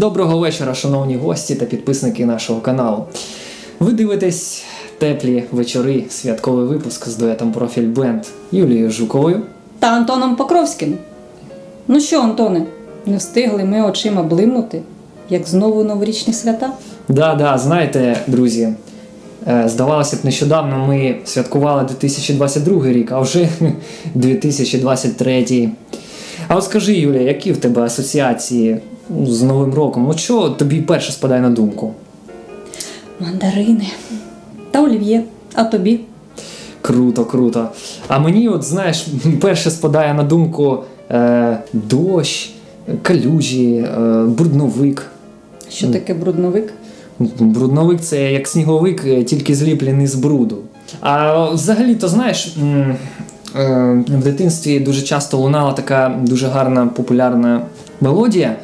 Доброго вечора, шановні гості та підписники нашого каналу. Ви дивитесь теплі вечори, святковий випуск з дуетом Профіль Бенд Юлією Жуковою. Та Антоном Покровським. Ну що, Антоне, не встигли ми очима блимнути, як знову новорічні свята? Да-да, знаєте, друзі, е, здавалося б, нещодавно ми святкували 2022 рік, а вже 2023. А от скажи, Юлія, які в тебе асоціації з Новим роком? От що тобі перше спадає на думку? Мандарини. Та олів'є. А тобі? Круто, круто. А мені, от знаєш, перше спадає на думку е, дощ, калюжі, е, брудновик. Що таке брудновик? Брудновик це як сніговик, е, тільки зліплений з бруду. А взагалі, то знаєш, е, в дитинстві дуже часто лунала така дуже гарна популярна мелодія.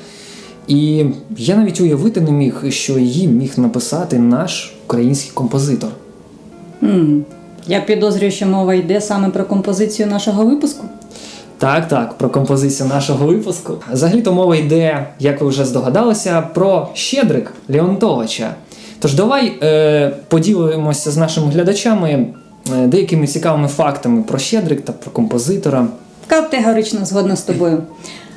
І я навіть уявити не міг, що її міг написати наш український композитор. м Я підозрюю, що мова йде саме про композицію нашого випуску. Так, так, про композицію нашого випуску. Взагалі-то мова йде, як ви вже здогадалися, про Щедрик Леонтовича. Тож давай е, поділимося з нашими глядачами е, деякими цікавими фактами про Щедрик та про композитора. Категорично згодна з тобою.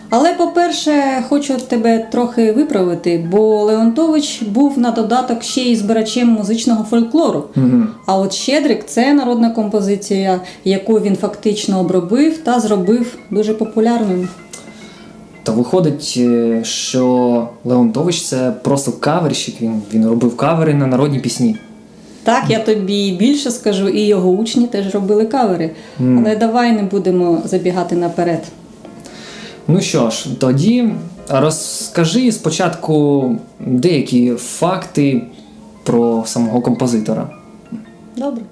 Але, по-перше, хочу тебе трохи виправити, бо Леонтович був на додаток ще й збирачем музичного фольклору. Угу. А от Щедрик це народна композиція, яку він фактично обробив та зробив дуже популярною. То виходить, е, що Леонтович це просто каверщик. Він, він робив кавери на народні пісні. Так, я тобі більше скажу, і його учні теж робили кавери. Мгм. Але давай не будемо забігати наперед. Ну що ж, тоді розкажи спочатку деякі факти про самого композитора. Добре.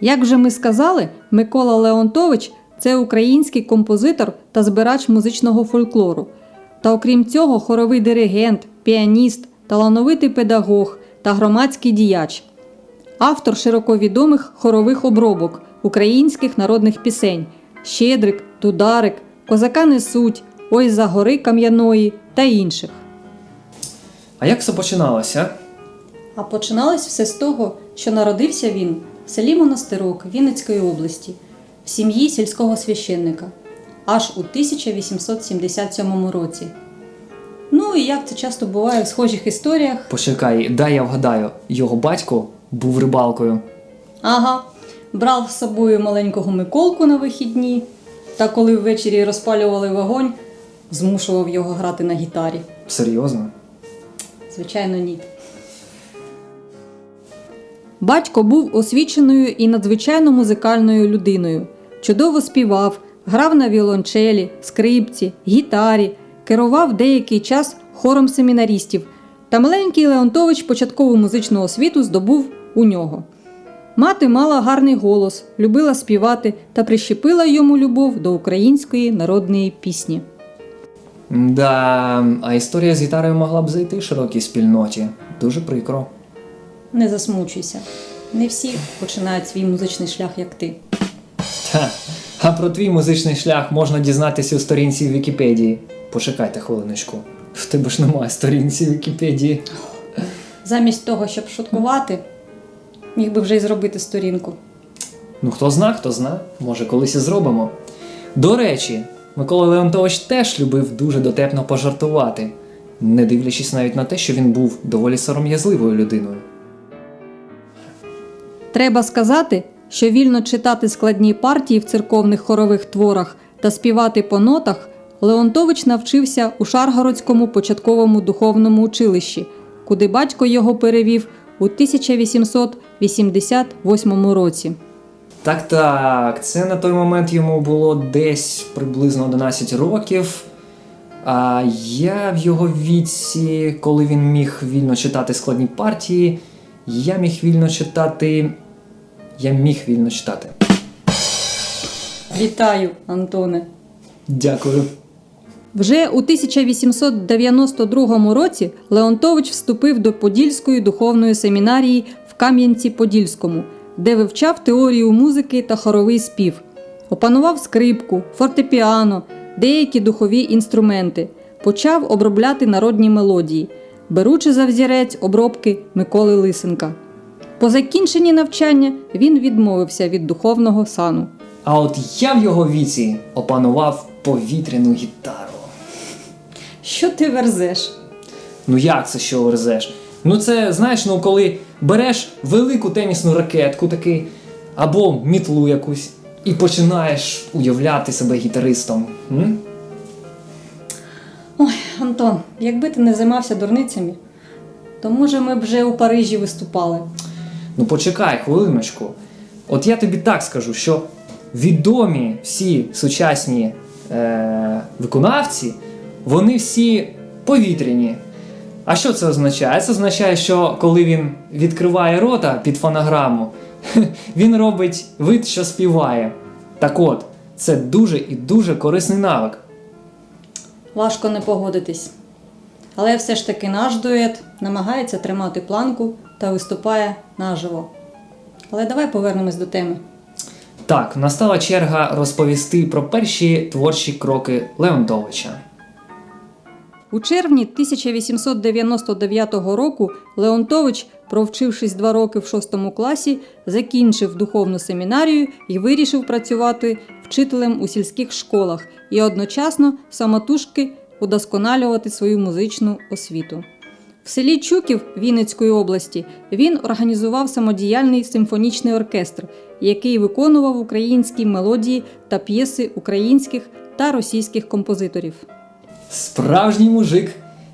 Як вже ми сказали, Микола Леонтович це український композитор та збирач музичного фольклору. Та окрім цього, хоровий диригент, піаніст, талановитий педагог та громадський діяч. Автор широковідомих хорових обробок українських народних пісень Щедрик, Дударик, Козака несуть, Ой за гори кам'яної та інших. А як все починалося? А починалось все з того, що народився він в селі Монастирок Вінницької області в сім'ї сільського священника аж у 1877 році. Ну і як це часто буває в схожих історіях, Почекай, дай я вгадаю, його батько був рибалкою. ага, брав з собою маленького Миколку на вихідні, та коли ввечері розпалювали вогонь, змушував його грати на гітарі. Серйозно? Звичайно, ні. Батько був освіченою і надзвичайно музикальною людиною. Чудово співав, грав на віолончелі, скрипці, гітарі, керував деякий час хором семінарістів. Та маленький Леонтович початкову музичну освіту здобув у нього. Мати мала гарний голос, любила співати та прищепила йому любов до української народної пісні. Да, а історія з гітарою могла б зайти широкій спільноті. Дуже прикро. Не засмучуйся. Не всі починають свій музичний шлях, як ти. Та, а про твій музичний шлях можна дізнатися у сторінці Вікіпедії. Почекайте хвилиночку. В тебе ж немає сторінці Вікіпедії. Замість того, щоб шуткувати, міг би вже й зробити сторінку. Ну, хто зна, хто зна, може колись і зробимо. До речі, Микола Леонтович теж любив дуже дотепно пожартувати, не дивлячись навіть на те, що він був доволі сором'язливою людиною. Треба сказати, що вільно читати складні партії в церковних хорових творах та співати по нотах Леонтович навчився у Шаргородському початковому духовному училищі, куди батько його перевів у 1888 році. Так, так, це на той момент йому було десь приблизно 11 років. А я в його віці, коли він міг вільно читати складні партії, я міг вільно читати. Я міг вільно читати. Вітаю, Антоне! Дякую. Вже у 1892 році Леонтович вступив до Подільської духовної семінарії Кам'янці-Подільському, де вивчав теорію музики та хоровий спів. Опанував скрипку, фортепіано, деякі духові інструменти. почав обробляти народні мелодії, беручи за взірець обробки Миколи Лисенка. По закінченні навчання він відмовився від духовного сану. А от я в його віці опанував повітряну гітару. Що ти верзеш? Ну як це що верзеш? Ну це знаєш, ну коли береш велику тенісну ракетку такий, або мітлу якусь, і починаєш уявляти себе гітаристом. М? Ой, Антон, якби ти не займався дурницями, то може ми б вже у Парижі виступали. Ну почекай хвилиночку. От я тобі так скажу, що відомі всі сучасні е- виконавці, вони всі повітряні. А що це означає? Це означає, що коли він відкриває рота під фонограму, він робить вид, що співає. Так от, це дуже і дуже корисний навик. Важко не погодитись. Але все ж таки наш дует намагається тримати планку та виступає наживо. Але давай повернемось до теми. Так, настала черга розповісти про перші творчі кроки Леонтовича. У червні 1899 року Леонтович, провчившись два роки в шостому класі, закінчив духовну семінарію і вирішив працювати вчителем у сільських школах і одночасно самотужки удосконалювати свою музичну освіту. В селі Чуків Вінницької області він організував самодіяльний симфонічний оркестр, який виконував українські мелодії та п'єси українських та російських композиторів. Справжній мужик.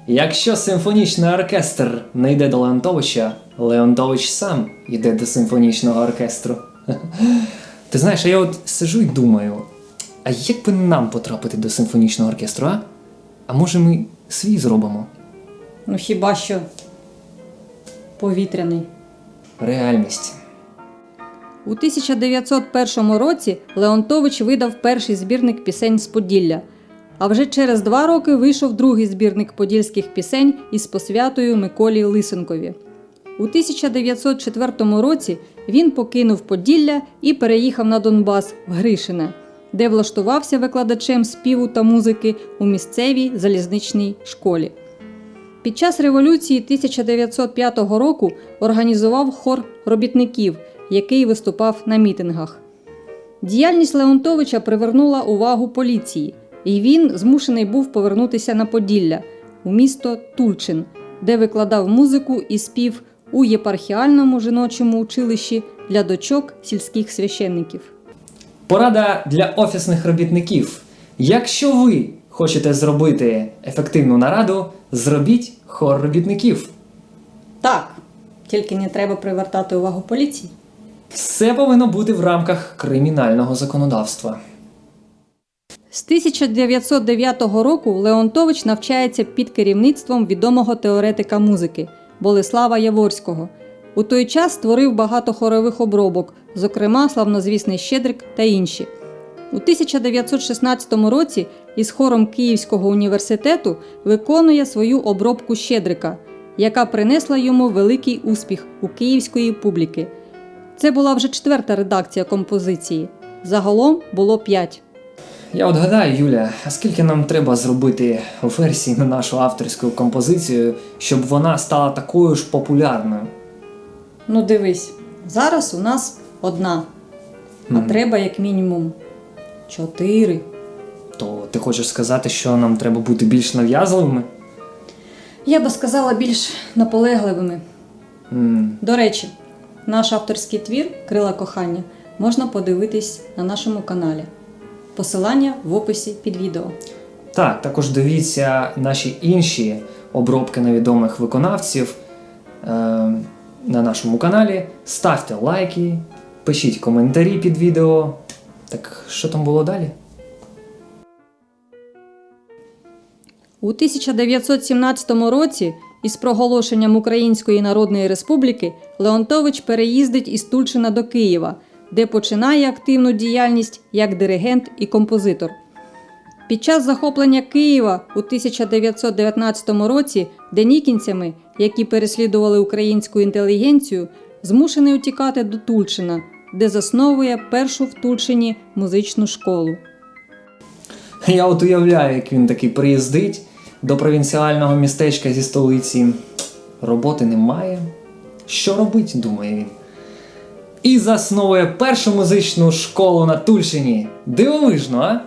Якщо симфонічний оркестр не йде до Леонтовича, Леонтович сам йде до симфонічного оркестру. Ти знаєш, а я от сижу і думаю: а як би нам потрапити до симфонічного оркестру, а? А може ми свій зробимо? Ну хіба що повітряний. Реальність. У 1901 році Леонтович видав перший збірник пісень з Поділля. А вже через два роки вийшов другий збірник подільських пісень із посвятою Миколі Лисенкові. У 1904 році він покинув Поділля і переїхав на Донбас в Гришине, де влаштувався викладачем співу та музики у місцевій залізничній школі. Під час революції 1905 року організував хор робітників, який виступав на мітингах. Діяльність Леонтовича привернула увагу поліції, і він змушений був повернутися на Поділля у місто Тульчин, де викладав музику і спів у єпархіальному жіночому училищі для дочок сільських священників. Порада для офісних робітників. Якщо ви хочете зробити ефективну нараду, зробіть хор робітників. Так, тільки не треба привертати увагу поліції. Все повинно бути в рамках кримінального законодавства. З 1909 року Леонтович навчається під керівництвом відомого теоретика музики Болеслава Яворського. У той час створив багато хорових обробок, зокрема славнозвісний Щедрик та інші. У 1916 році із хором Київського університету виконує свою обробку Щедрика, яка принесла йому великий успіх у київської публіки. Це була вже четверта редакція композиції. Загалом було п'ять. Я от гадаю, Юля, а скільки нам треба зробити версій на нашу авторську композицію, щоб вона стала такою ж популярною? Ну дивись, зараз у нас одна, а Мгм. треба як мінімум чотири. То ти хочеш сказати, що нам треба бути більш нав'язливими? Я би сказала більш наполегливими. М, До речі, наш авторський твір Крила кохання можна подивитись на нашому каналі. Посилання в описі під відео. Так, також дивіться наші інші обробки невідомих виконавців е, на нашому каналі. Ставте лайки, пишіть коментарі під відео. Так що там було далі? У 1917 році із проголошенням Української Народної Республіки Леонтович переїздить із Тульчина до Києва, де починає активну діяльність як диригент і композитор. Під час захоплення Києва у 1919 році денікінцями, які переслідували українську інтелігенцію, змушений утікати до Тульчина, де засновує першу в Тульчині музичну школу. Я от уявляю, як він такий приїздить, до провінціального містечка зі столиці. Роботи немає. Що робить, думає він. І засновує першу музичну школу на Тульщині. Дивовижно, а?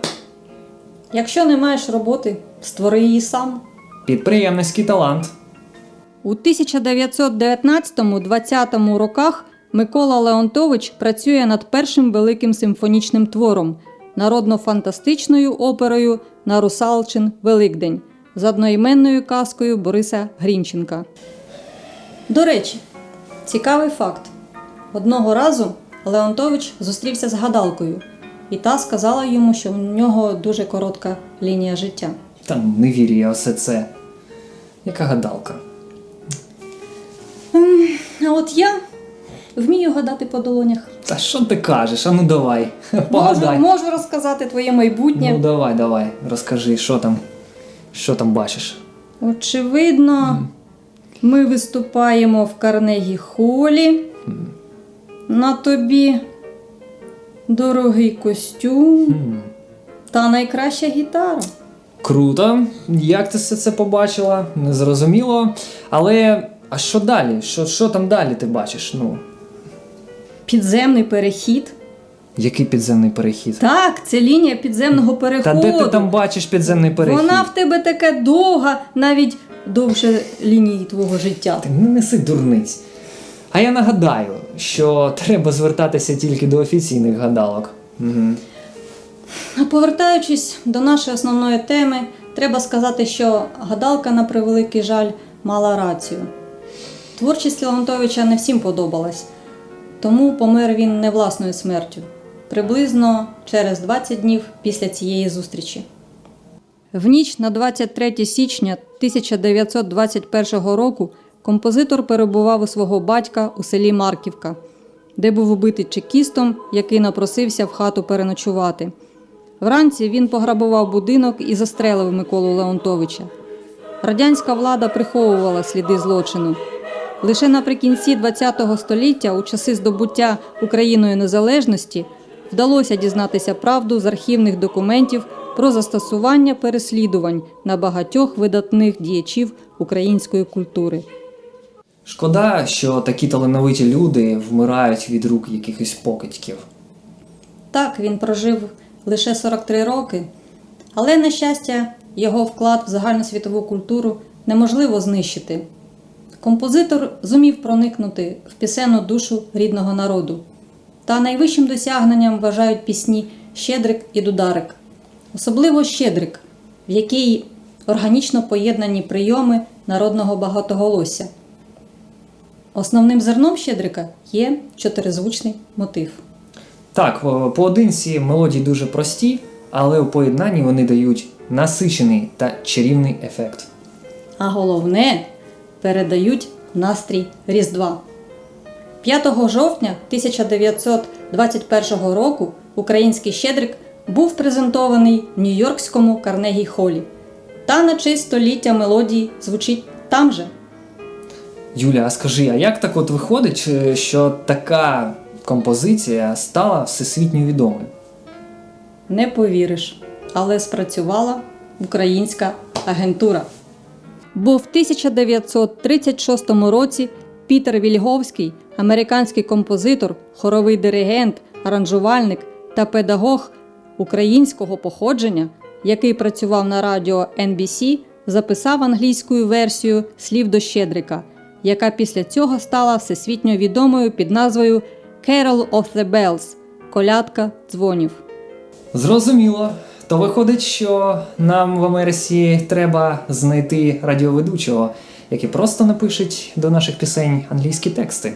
Якщо не маєш роботи, створи її сам. Підприємницький талант. У 1919-20 роках Микола Леонтович працює над першим великим симфонічним твором народно-фантастичною оперою на Русалчин Великдень з одноіменною казкою Бориса Грінченка. До речі, цікавий факт. Одного разу Леонтович зустрівся з гадалкою, і та сказала йому, що у нього дуже коротка лінія життя. Та не вірю я все це. Яка гадалка. А от я вмію гадати по долонях. Та що ти кажеш? А ну давай. Можу, Погадай. можу розказати твоє майбутнє. Ну давай, давай, розкажи, що там, що там бачиш. Очевидно, ми виступаємо в Карнегі Холі. На тобі дорогий костюм М, та найкраща гітара. Круто. Як ти все це побачила? Не зрозуміло. Але а що далі? Що, що там далі ти бачиш? Ну, Підземний перехід. який підземний перехід? Так, це лінія підземного Та переходу. де ти там бачиш підземний перехід? Вона в тебе така довга, навіть довше лінії твого життя. Ти не неси дурниць. А я нагадаю, що треба звертатися тільки до офіційних гадалок. Угу. А Повертаючись до нашої основної теми, треба сказати, що гадалка, на превеликий жаль, мала рацію. Творчість Леонтовича не всім подобалась, тому помер він не власною смертю, приблизно через 20 днів після цієї зустрічі. В ніч на 23 січня 1921 року композитор перебував у свого батька у селі Марківка, де був убитий чекістом, який напросився в хату переночувати. Вранці він пограбував будинок і застрелив Миколу Леонтовича. Радянська влада приховувала сліди злочину. Лише наприкінці ХХ століття, у часи здобуття Україною незалежності, вдалося дізнатися правду з архівних документів про застосування переслідувань на багатьох видатних діячів української культури. Шкода, що такі талановиті люди вмирають від рук якихось покидьків. Так, він прожив лише 43 роки, але, на щастя, його вклад в загальносвітову культуру неможливо знищити. Композитор зумів проникнути в пісенну душу рідного народу. Та найвищим досягненням вважають пісні Щедрик і Дударик, особливо Щедрик, в якій органічно поєднані прийоми народного багатоголосся. Основним зерном Щедрика є чотиризвучний мотив. Так, поодинці мелодії дуже прості, але у поєднанні вони дають насичений та чарівний ефект. А головне передають настрій Різдва. 5 жовтня 1921 року український щедрик був презентований в Нью-Йоркському Карнегі Холі. Та на честь століття мелодії звучить там же. Юля, а скажи, а як так от виходить, е, що така композиція стала всесвітньо відомою? Не повіриш, але спрацювала українська агентура. Бо в 1936 році Пітер Вільговський, американський композитор, хоровий диригент, аранжувальник та педагог українського походження, який працював на радіо NBC, записав англійською версію слів до Щедрика, яка після цього стала всесвітньо відомою під назвою Carol of the Bells Колядка дзвонів. Зрозуміло. То виходить, що нам в Америці треба знайти радіоведучого, який просто напишеть до наших пісень англійські тексти.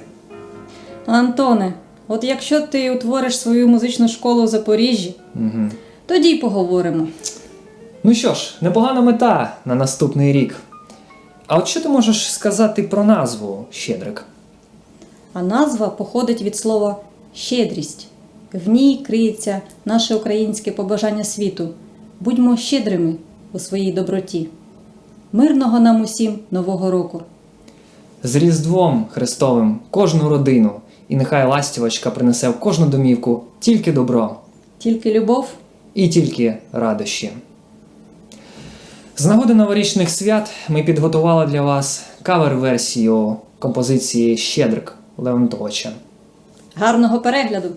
Антоне, от якщо ти утвориш свою музичну школу в Запоріжжі, Угу. тоді й поговоримо. Ну що ж, непогана мета на наступний рік. А от що ти можеш сказати про назву Щедрик? А назва походить від слова щедрість. В ній криється наше українське побажання світу. Будьмо щедрими у своїй доброті. Мирного нам усім Нового року! З Різдвом Христовим кожну родину, і нехай ластівочка принесе в кожну домівку тільки добро Тільки любов і тільки радощі. З нагоди новорічних свят ми підготували для вас кавер-версію композиції Щедрик Леонтовича. Гарного перегляду!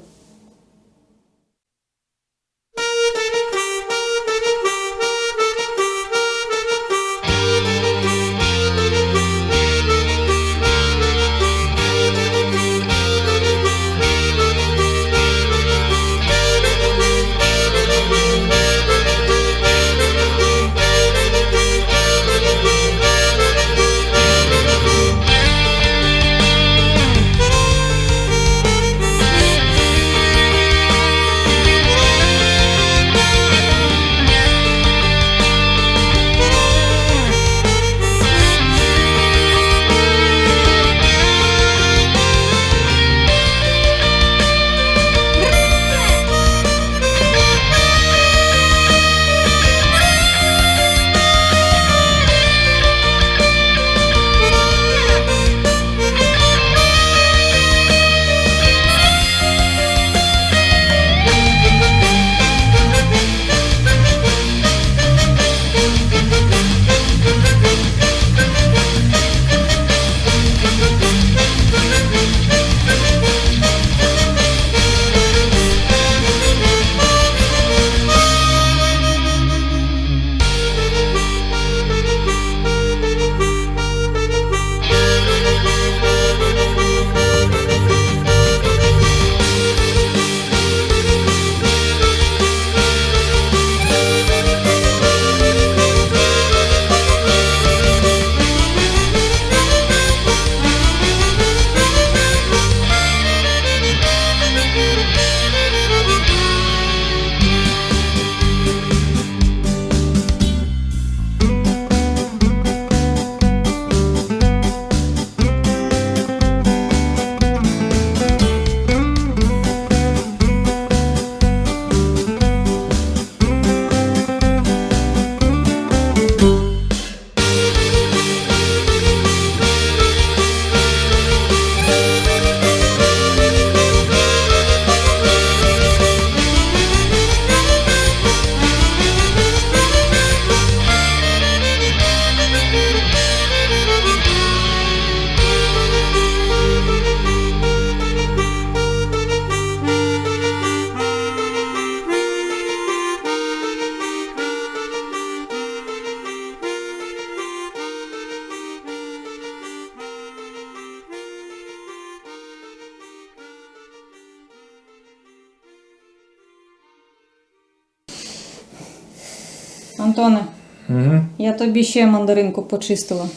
Антоне, Угу. я тобі ще мандаринку почистила.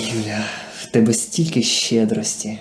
Юля, в тебе стільки щедрості.